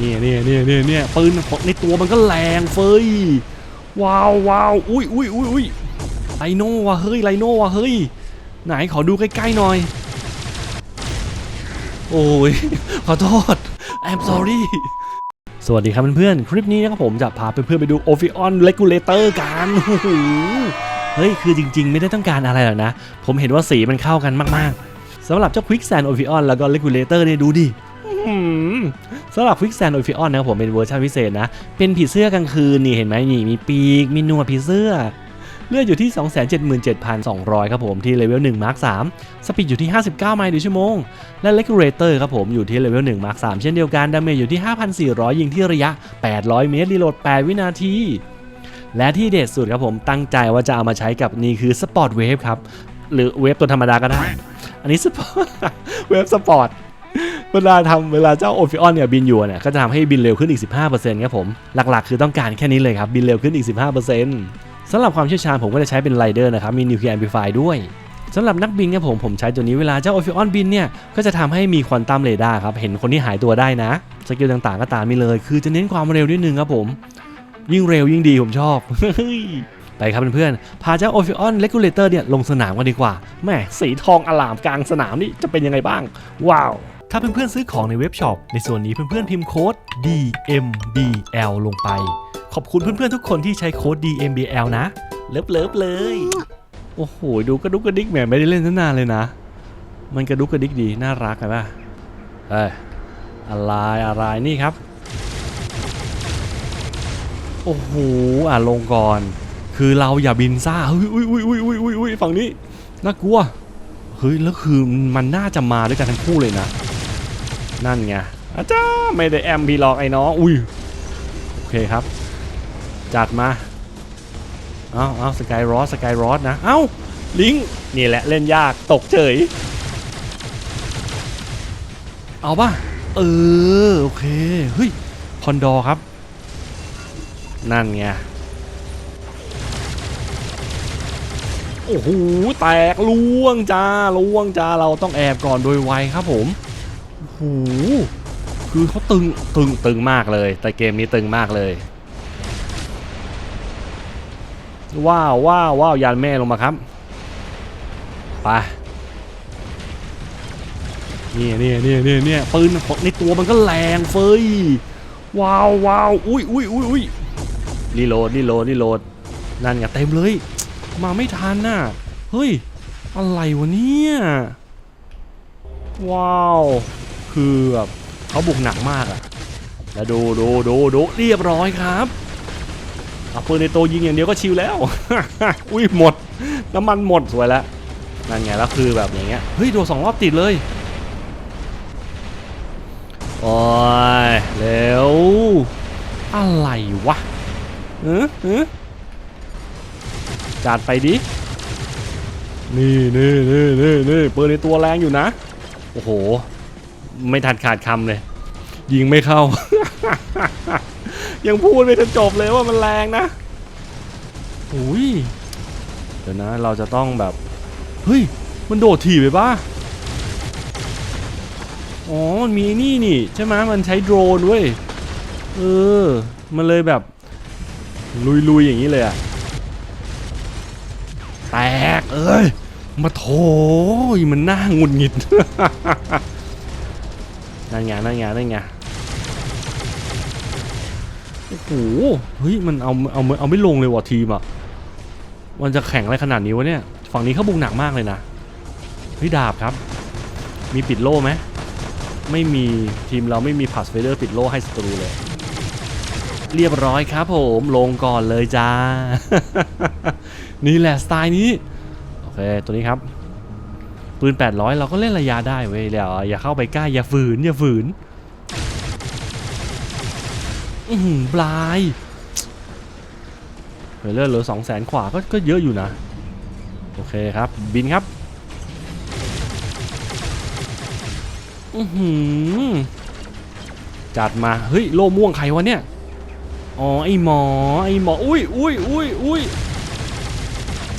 นี่นี่นี่นี่นี่ปืนในตัวมันก็แรงเฟยว้าวว้าวอุ้ยอุ้ยอุ้ยอุ้ยไลโน่ว่ะเฮ้ยไลโน่ว่ะเฮ้ยไหนขอดูใกล้ๆหน่อย โอ้ยขอโทษ I'm sorry สวัสดีครับเพื่อนๆ คลิปนี้นะครับผมจะพาเพื่อนๆไปดู o p h i o n Regulator กันเฮ้ย คือจริงๆ ไม่ได้ต้องการอะไรหรอกนะ ผมเห็นว่าสีมันเข้ากันมากๆสำหรับเจ้า Quicksand o p h i o n แล้วก็ Regulator เนี่ยดูดิ สำหรับ Quicksand o p h i o n นะครับผมเป็นเวอร์ชันพิเศษนะ เป็นผีเสื้อกลางคืนนี่เห็นไหมนี่มีปีกมีหนวดผีเสื้อเลือดอยู่ที่ 277,200 ครับผมที่เลเวล1 Mark 3สปีดอยู่ที่ 59 ไมล์ต่อชั่วโมง และ Regulator ครับผมอยู่ที่เลเวล1 Mark 3เช่นเดียวกัน ดาเมจอยู่ที่ 5,400 ยิงที่ระยะ 800 เมตร รีโหลด 8 วินาที และที่เด็ดสุดครับผมตั้งใจว่าจะเอามาใช้กับนี่คือ Sport Wave ครับ หรือเวฟตัวธรรมดาก็ได้ อันนี้ Sport เวฟสปอร์ต เวลาทำเวลาเจ้าโอฟิออนเนี่ยบินอยู่เนี่ยก็จะทำให้บินเร็วขึ้นอีก 15%ครับผมหลักๆ คือต้องการแค่นี้เลยครับบินเร็วขึ้นอีก 15%สำหรับความเชี่ยวชาญผมก็จะใช้เป็นไรเดอร์นะครับมีนิวเคลียร์แอมพลิฟายด้วยสำหรับนักบินครับผมผมใช้ตัวนี้เวลาเจ้าโอฟิออนบินเนี่ยก็จะทำให้มีควอนตัมเรดาร์ครับเห็นคนที่หายตัวได้นะสกิลต่างๆก็ตามมีเลย คือจะเน้นความเร็วนิดนึงครับผม ยิ่งเร็วยิ่งดีผมชอบไปครับเพื่อนๆพาเจ้า o p h i o n Regulator เนี่ยลงสนามกันดีกว่าแม่สีทองอลามกลางสนามนี่จะเป็นยังไงบ้าง ว้าว ถ้าเพื่อนๆซื้อของในเว็บช็อปในส่วนนี้เพื่อนๆพิมพ์โค้ด DMBL ลงไป ขอบคุณเพื่อนๆทุกคนที่ใช้โค้ด DMBL นะ เลิฟเลิฟเลย โอ้โห ดูกระดุกกระดิกแหมไม่ได้เล่นนานเลยนะ มันกระดุกกระดิกดี น่ารักอะป่ะเอ้ยอะไรอะไรนี่ครับ โอ้โหอะลงก่อน คือเราอย่าบินซ่าเฮ้ยอุ้ยอุ้ยอุ้ยอุ้ยอุ้ยอุ้ยฝั่งนี้น่ากลัวเฮ้ยแล้วคือมันน่าจะมาด้วยกันทั้งคู่เลยนะ นั่นไงอาจ้าไม่ได้แอมพีหรอกไอ้น้องอุ้ยโอเคครับ จัดมาเอาเอาสกายรอสสกายรอสนะเอ้าลิงนี่แหละเล่นยากตกเฉย เอาป่ะ เออ โอเค เฮ้ย คอนดอครับ นั่นไง โอ้โห แตกล่วงจ้าล่วงจ้าเราต้องแอบก่อนโดยไวครับผม โอ้โหคือเขาตึงตึงตึงมากเลย แต่เกมนี้ตึงมากเลย ว้าวว้าวว้าวยานแม่ลงมาครับไปนี่นี่นี่นี่นี่ปืนในตัวมันก็แรงเฟยว้าวว้าวอุ้ยอุ้ยอุ้ยอุ้ยรีโหลดรีโหลดรีโหลดนั่นไงเต็มเลย มาไม่ทันน่ะเฮ้ยอะไรวะเนี่ยว้าว คือแบบเขาบุกหนักมากอะแล้วดูดูดูดูเรียบร้อยครับเอาปืนในตัวยิงอย่างเดียวก็ชิวแล้ว อุ้ยหมด น้ำมันหมดสวยแล้ว นั่นไงแล้วคือแบบอย่างเงี้ย เฮ้ยโดนสองรอบติดเลย โอ้ยเร็วอะไรวะเออเออจัดไปดิ นี่นี่นี่นี่นี่ปืนในตัวแรงอยู่นะ โอ้โห ไม่ทันขาดคำเลย ยิงไม่เข้า ยังพูดไม่ทันจบเลยว่ามันแรงนะอุ้ยเดี๋ยวนะเราจะต้องแบบ เฮ้ย มันโดดถีบไปป่ะอ๋อ มันมีนี่นี่ ใช่ไหมมันใช้โดรนเว้ย เออ มันเลยแบบ ลุยๆอย่างนี้เลยอะแตก เอ้ย มาโถยมันน่าหงุดหงิด นั่นไงนั่นไงนั่นไงโอ้โหเฮ้ยมันเอาเอาเอาไม่ลงเลยว่ะทีมอะมันจะแข่งอะไรขนาดนี้วะเนี่ย ฝั่งนี้เขาบุกหนักมากเลยนะเฮ้ยดาบครับ มีปิดโล่ไหมไม่มีทีมเราไม่มีพัสเฟเดอร์ปิดโล่ให้ศัตรูเลย เรียบร้อยครับผมลงก่อนเลยจ้า นี่แหละสไตล์นี้ โอเค ตัวนี้ครับ ปืน 800 เราก็เล่นระยะได้เว้ยแล้วอย่าเข้าไปใกล้อย่าฝืนอย่าฝืนอือหือปลายเฮ้ยเลือดเหลือสองแสนขวาก็ก็เยอะอยู่นะ โอเคครับ บินครับ อือหือจัดมา เฮ้ย โล่ม่วงใครวะเนี่ย อ๋อ ไอหมอ ไอหมอ อุ้ยอุ้ยอุ้ยอุ้ย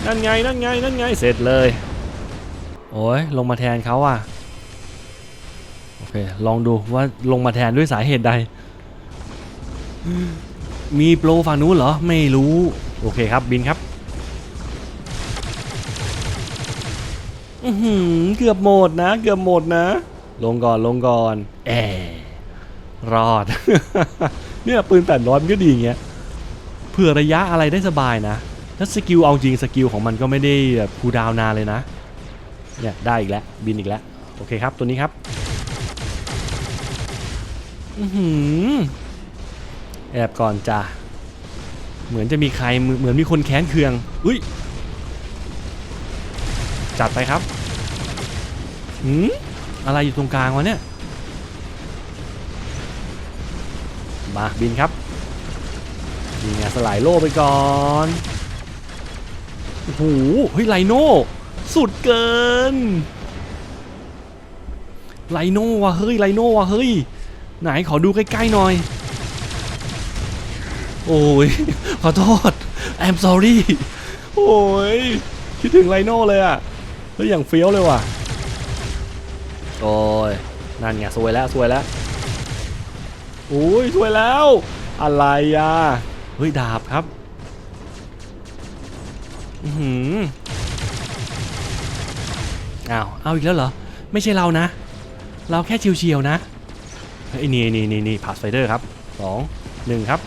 นั่นไง นั่นไง นั่นไง เสร็จเลย โอ้ยลงมาแทนเขาอะโอเคลองดูว่าลงมาแทนด้วยสาเหตุใด มีโปรฝั่งนู้นเหรอ ไม่รู้ โอเคครับบินครับอือหือเกือบหมดนะ เกือบหมดนะ ลงก่อนลงก่อนแอรอด เนี่ยปืนแปดร้อยมันก็ดีอย่างเงี้ยเผื่อระยะอะไรได้สบายนะแล้วสกิลเอาจริงสกิลของมันก็ไม่ได้แบบคูดาวน์นานเลยนะ เนี่ยได้อีกแล้วบินอีกแล้วโอเคครับตัวนี้ครับอือหือแอบก่อนจ้ะเหมือนจะมีใครเหมือนมีคนแค้นเคืองอุ้ยจัดไปครับหืมอะไรอยู่ตรงกลางวะเนี่ยมาบินครับนี่ไงสลด์โล่ไปก่อนโอ้โหเฮ้ยไลโน่ สุดเกินไลโน่วะเฮ้ยไลโน่วะเฮ้ย ไหนขอดูใกล้ๆหน่อย โอ้ย ขอโทษ I'm sorry โอ้ย คิดถึงไลโน่เลยอะเฮ้ยอย่างเฟี้ยวเลยว่ะ โอ้ย นั่นไงสวยแล้วสวยแล้วโอ้ยสวยแล้ว อะไรอะเฮ้ย ดาบครับ อือหือ อ้าวเอาอีกแล้วเหรอ ไม่ใช่เรานะ เราแค่เฉียวๆนะเฮ้ยนี่นี่นี่นี่พาสไฟเดอร์ครับสองหนึ่งครับ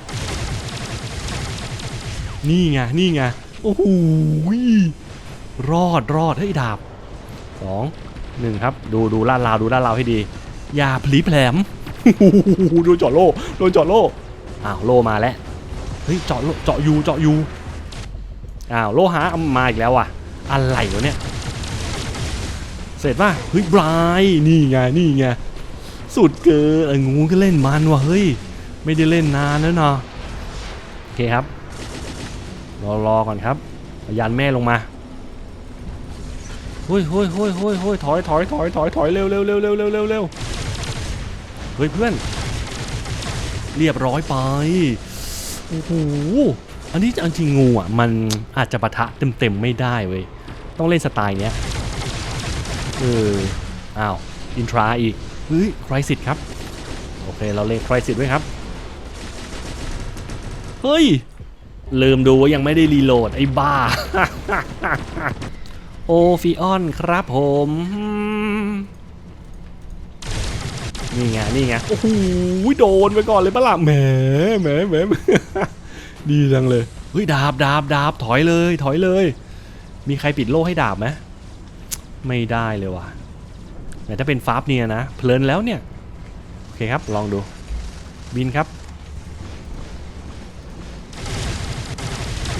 นี่ไงนี่ไงโอ้โหรอดรอดเฮ้ยดาบสองหนึ่งครับ ดูดูลาดราวดูลาดราวให้ดี อย่าพลีแผลมโดนเจาะโล่โดนเจาะโล่อ้าวโล่มาแล้วเฮ้ยเจาะโล่เจาะยูเจาะยูอ้าวโล่หาเอามาอีกแล้วว่ะอะไรวะเนี่ย เสร็จป่ะเฮ้ยบรายนี่ไงนี่ไงสุดเกินไอ้งูก็เล่นมันว่ะเฮ้ยไม่ได้เล่นนานแล้วเนาะโอเคครับรอรอก่อนครับยันแม่ลงมาเฮ้ยเฮ้ยเฮ้ยเฮ้ยเฮ้ยถอยถอยถอยถอยถอยเร็วเร็วเร็วเร็วเร็วเร็วเร็วเฮ้ยเพื่อน เรียบร้อยไปโอ้โหอันนี้จริงงูอะมันอาจจะปะทะเต็มๆไม่ได้เว้ยต้องเล่นสไตล์เนี้ย เอออ้าวอินทราอีกเฮ้ยครสิตครับ โอเคเราเล่นครสิตด้วยครับ เฮ้ย ลืมดูว่ายังไม่ได้รีโหลด ไอ้บ้า โอฟิออนครับผม นี่ไง นี่ไง โอ้โหโดนไปก่อนเลยปะล่ะแหมแหมแหมดีจังเลย เฮ้ย ดาบดาบดาบถอยเลย ถอยเลย มีใครปิดโล่ให้ดาบไหม ไม่ได้เลยว่ะแต่ถ้าเป็นฟาบเนี่ยนะเพลินแล้วเนี่ยโอเคครับลองดูบินครับ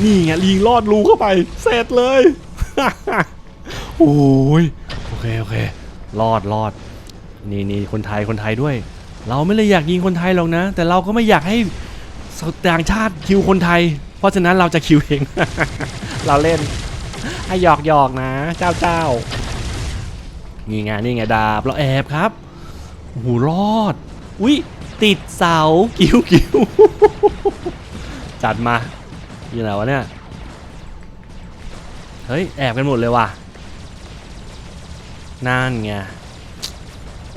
นี่ไงลิงลอดรูเข้าไปเสร็จเลยโอ้ยโอเคโอเครอดรอดนี่นี่คนไทยคนไทยด้วย เราไม่เลยอยากยิงคนไทยหรอกนะ แต่เราก็ไม่อยากให้ต่างชาติคิวคนไทย เพราะฉะนั้นเราจะคิวเอง เราเล่นให้หยอกหยอกนะ เจ้าเจ้า นี่ไงนี่ไงดาบเราแอบครับโอ้โหรอดอุ้ยติดเสากิ้วกิ้วจัดมาอยู่ไหนวะเนี่ยเฮ้ยแอบกันหมดเลยว่ะนั่นไง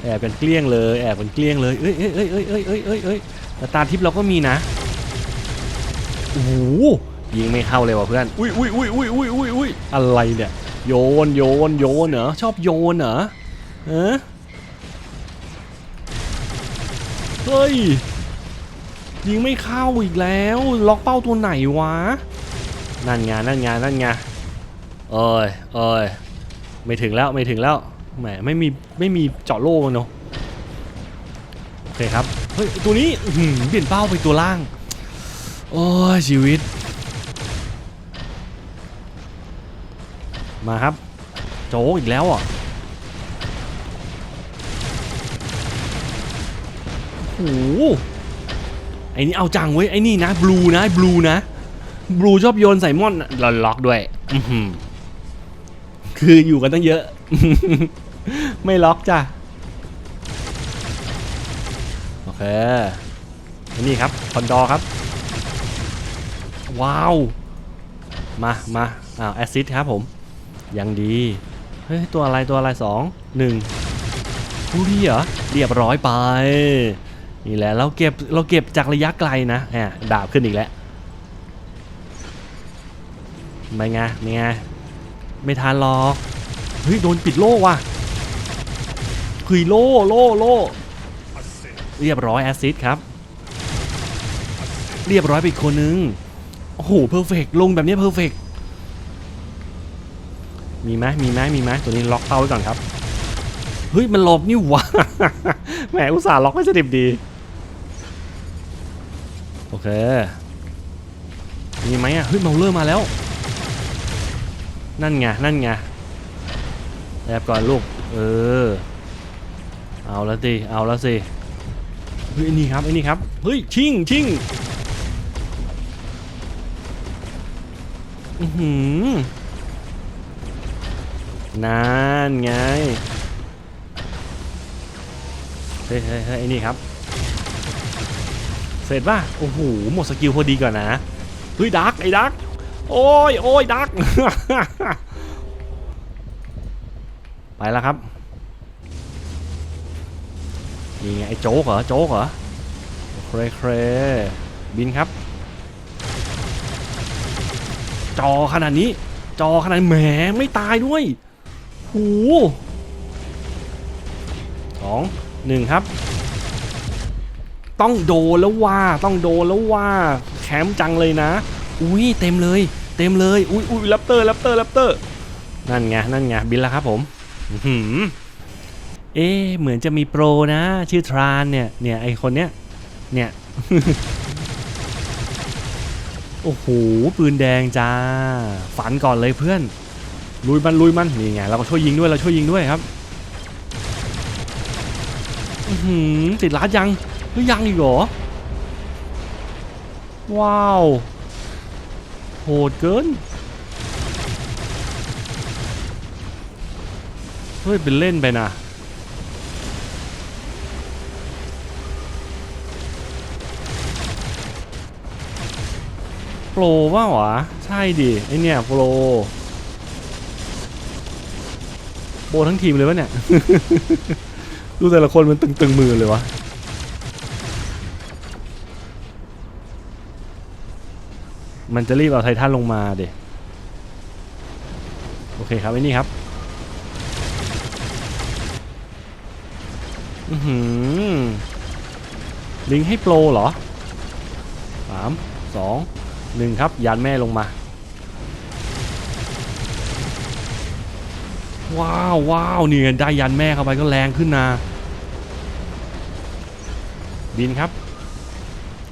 แอบกันเกลี้ยงเลยแอบกันเกลี้ยงเลยเอ้ยเอ้ยเอ้ยเอ้ยเอ้ยเอ้ยเอ้ยเอ้ยแต่ตาทิพย์เราก็มีนะโอ้โหยิงไม่เข้าเลยว่ะเพื่อนอุ้ยอุ้ยอุ้ยอุ้ยอุ้ยอุ้ยอุ้ยอะไรเนี่ย โยนโยนโยนเหรอชอบโยนเหรอเออเฮ้ยยิงไม่เข้าอีกแล้ว ล็อกเป้าตัวไหนวะนั่นไงนั่นไงนั่นไงเอ้ยเอ้ยไม่ถึงแล้วไม่ถึงแล้วแหมไม่มีไม่มีเจาะโล่มันเนาะโอเคครับเฮ้ยตัวนี้อื้อหือเปลี่ยนเป้าไปตัวล่างโอ้ยชีวิต มาครับ โจกอีกแล้วอะโอ้โหไอ้นี่เอาจังเว้ย ไอ้นี่นะบลูนะบลูนะบลูชอบโยนใส่ม่อนเราล็อกด้วยอื้อหือคืออยู่กันตั้งเยอะ ไม่ล็อกจ้ะ โอเคอันนี่ครับ คอนดอร์ครับ ว้าว มามาอ้าวแอซิดครับผม ยังดี เฮ้ย ตัวอะไรตัวอะไรสองหนึ่งผู้ดีเหรอ เรียบร้อยไป นี่แหละ เราเก็บเราเก็บจากระยะไกลนะแหมดาบขึ้นอีกแล้วไม่ไงไม่ไงไม่ทันหรอกเฮ้ย โดนปิดโล่ว่ะคุยโล่โล่โล่เรียบร้อยแอซิดครับ เรียบร้อยไปอีกคนนึง โอ้โหเพอร์เฟกลงแบบนี้เพอร์เฟก มีไหมมีไหมมีไหมตัวนี้ล็อกเป้าไว้ก่อนครับ เฮ้ย มันหลบนี่หวะแหมอุตส่าห์ล็อกให้สดิบดี โอเค มีไหมอะ เฮ้ยเมาเลอร์มาแล้ว นั่นไง นั่นไงแอบก่อนลูก เออ เอาแล้วสิ เอาแล้วสิ เฮ้ยไอ้นี่ครับไอ้นี่ครับ เฮ้ย ชิงชิงอือหือ นั่นไงเฮ้ยเฮ้ยเฮ้ยไอ้นี่ครับ เสร็จป่ะ โอ้โห หมดสกิลพอดีก่อนนะ เฮ้ยดักไอ้ดัก โอ้ยโอ้ยดัก ไปแล้วครับ นี่ไงไอ้โจ๊กเหรอ โจ๊กเหรอ เครเครบินครับ จอขนาดนี้จอขนาดแหมไม่ตายด้วย หูสองหนึ่งครับ ต้องโดนแล้วว่าต้องโดนแล้วว่าแคมป์จังเลยนะ อุ้ยเต็มเลย เต็มเลยอุ้ยอุ้ยแรปเตอร์แรปเตอร์แรปเตอร์นั่นไงนั่นไงบินแล้วครับผมหือเอ๊เหมือนจะมีโปรนะ ชื่อทรานเนี่ยเนี่ยไอคนเนี้ยเนี่ยโอ้โหปืนแดงจ้า ฝันก่อนเลยเพื่อน ลุยมันลุยมันนี่ไงเราก็ช่วยยิงด้วยเราช่วยยิงด้วยครับอื้อหือติดลัดยังเฮ้ยยังอีกเหรอว้าวโหดเกินเฮ้ยเป็นเล่นไปนะโปรว่าวะใช่ดิไอเนี่ยโปร โปรทั้งทีมเลยวะเนี่ย ดูแต่ละคนมันตึงๆมือเลยวะมันจะรีบเอาไททันลงมาเด็โอเคครับไอ้นี่ครับอือหือลิงให้โปรเหรอสามสองหนึ่งครับยานแม่ลงมา ว้าวว้าวเนี่ไงได้ยันแม่เข้าไปก็แรงขึ้นนะ บินครับ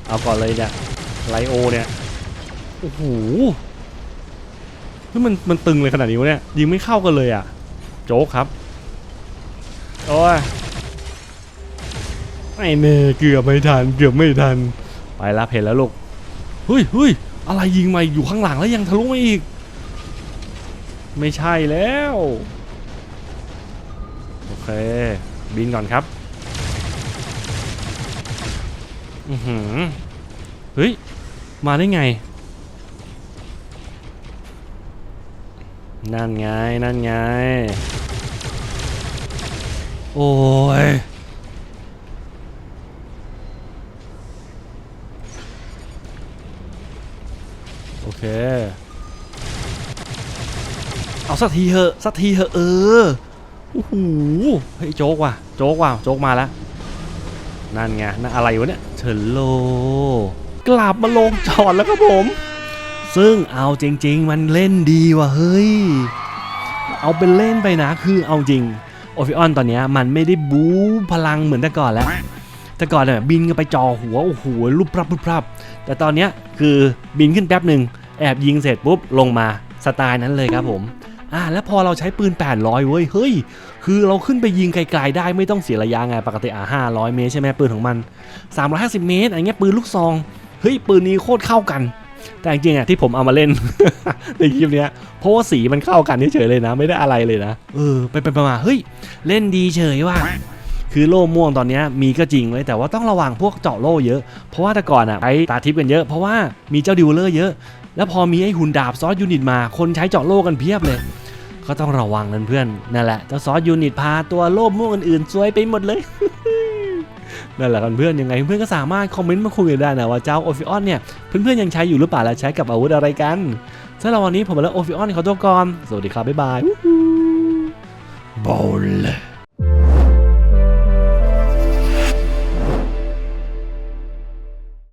เอาก่อนเลยเนี่ยไลโอเนี่ย โอ้โหเฮ้ยมันมันตึงเลยขนาดนี้วะเนี่ย ยิงไม่เข้ากันเลยอะ โจ๊กครับ โอ้ยไอ้เน่เกือบไม่ทัน เกือบไม่ทัน ไปละเพนแล้วลูกเฮ้ยเฮ้ยอะไรยิงมาอยู่ข้างหลังแล้วยังทะลุมาอีก ไม่ใช่แล้ว เค บินก่อนครับ อือหือ เฮ้ย มาได้ไง นั่นไง นั่นไง โอ้ยโอเค เอาสักทีเหอะ สักทีเหอะ เออ โอ้โหเฮ้ยโจ๊กว่ะโจ๊กว่ะโจ๊กมาแล้วนั่นไงนั่นอะไรวะเนี่ยเฉินโล กลับมาลงจอดแล้วครับผม ซึ่งเอาจริง ๆ มันเล่นดีว่ะเฮ้ย เอาเป็นเล่นไปนะคือเอาจริงโอฟิออนตอนนี้มันไม่ได้บู๊พลังเหมือนแต่ก่อนแล้ว แต่ก่อนเนี่ยบินกันไปจอหัวโอ้โหรูปพรับรูปพรับ แต่ตอนนี้คือบินขึ้นแป๊บหนึ่งแอบยิงเสร็จปุ๊บลงมาสไตล์นั้นเลยครับผม อ่าแล้วพอเราใช้ปืน 800 เว้ย เฮ้ย คือเราขึ้นไปยิงไกลๆได้ไม่ต้องเสียระยะไง ปกติอะ500 เมตรใช่ไหมปืนของมัน 350 เมตรอะไรเงี้ยปืนลูกซอง เฮ้ย ปืนนี้โคตรเข้ากัน แต่จริงๆอะที่ผมเอามาเล่น ในคลิปเนี้ย เพราะว่าสีมันเข้ากันเฉยเลยนะ ไม่ได้อะไรเลยนะ เออ ไปไปมาเฮ้ย เล่นดีเฉยว่ะคือโล่ม่วงตอนเนี้ยมีก็จริงไว้ยแต่ว่าต้องระวังพวกเจาะโล่เยอะ เพราะว่าแต่ก่อนอะใช้ตาทิพย์กันเยอะ เพราะว่ามีเจ้าดิวเลอร์เยอะ แล้วพอมีไอ้หุ่นดาบซอสยูนิตมา คนใช้เจาะโล่กันเพียบเลย ก็ต้องระวังนั่นเพื่อนนั่นแหละเจ้าซอสยูนิตพาตัวโล่ม่วงอื่นๆซวยไปหมดเลยนั่นแหละกันเพื่อนยังไงเพื่อนก็สามารถคอมเมนต์มาคุยกันได้นะว่าเจ้าโอฟิออนเนี่ยเพื่อนๆยังใช้อยู่หรือเปล่าและใช้กับอาวุธอะไรกันสำหรับวันนี้ผมและโอฟิออนขอตัวก่อนสวัสดีครับบ๊ายบายบอล